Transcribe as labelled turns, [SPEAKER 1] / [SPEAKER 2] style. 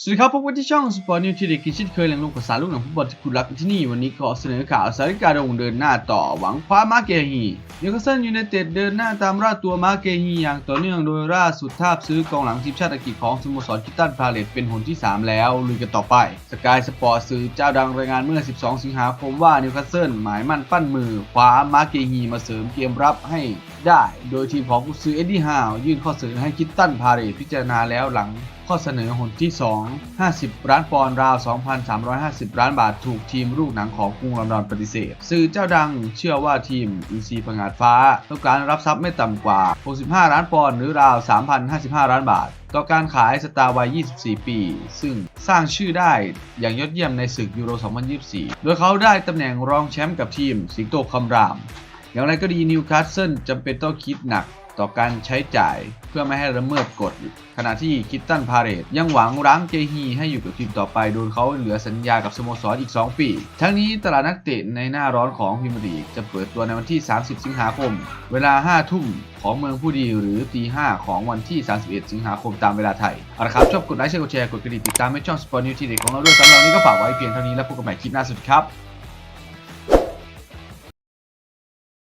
[SPEAKER 1] สวัสดีครับพบกันที่ช่องสปอร์ตนิวที่เด็กกินเช่นเคยแหล่งลงภาษาลูกหนังฟุตบอลที่คุณรักที่นี่ วันนี้ขอเสนอข่าวสถานการดงเดินหน้าต่อหวังคว้ามาเกฮีนิวคาสเซิลยูไนเต็ดเดินหน้าตามล่าตัวมาเกฮีอย่างต่อเนื่องโดยล่าสุดทาบซื้อกองหลังทีมชาติอังกฤษของสโมสรคิตตันพาเลตเป็นหนที่ 3 แล้วลุยกันต่อไปสกายสปอร์ตสื่อเจ้าดังรายงานเมื่อ 12 สิงหาคมว่านิวคาสเซิลหมายมั่นปั้นมือคว้ามาเกฮีมาเสริมเกมรับให้ได้โดยทีมของกุซือเอ็ดดี้ฮาวยื่นข้อเสนอให้คิตตันพาเลตพิจารณาแล้วหลังข้อเสนอหนที่ 2 50 ล้านปอนด์ราว 2,350 ล้านบาทถูกทีมลูกหนังของกรุงลอนดอนปฏิเสธ สื่อเจ้าดังเชื่อว่าทีมอินซีพงาดฟ้า ต้องการรับทรัพย์ไม่ต่ำกว่า 65 ล้านปอนด์หรือราว 3,055 ล้านบาท ต่อการขายสตาร์วัย 24 ปี ซึ่งสร้างชื่อได้อย่างยอดเยี่ยมในศึกยูโร 2024 โดยเขาได้ตำแหน่งรองแชมป์กับทีมสิงโตคำราม อย่างไรก็ดีนิวคาสเซิลจำเป็นต้องคิดหนักต่อการใช้จ่ายเพื่อไม่ให้ละเมิดกฎ ขณะที่คิตตันพาเรตยังหวังรั้งเจฮีให้อยู่กับทีมต่อไป โดยเขาเหลือสัญญากับสโมสรอีก 2 ปี ทั้งนี้ตลาดนักเตะในหน้าร้อนของพรีเมียร์ลีกจะเปิดตัวในวันที่ 30 สิงหาคม เวลา 5 ทุ่มของเมืองผู้ดีหรือตี 5 ของวันที่ 31 สิงหาคมตามเวลาไทย เอาละครับ ชอบกดไลค์แชร์กดแชร์กดกระดิ่งติดตามให้ช่องสปอร์ตนิวทีเด็กของเราด้วยสำหรับวันนี้ก็ฝากไว้เพียงเท่านี้แล้วพบกันใหม่คลิปหน้าสวัสดีครับ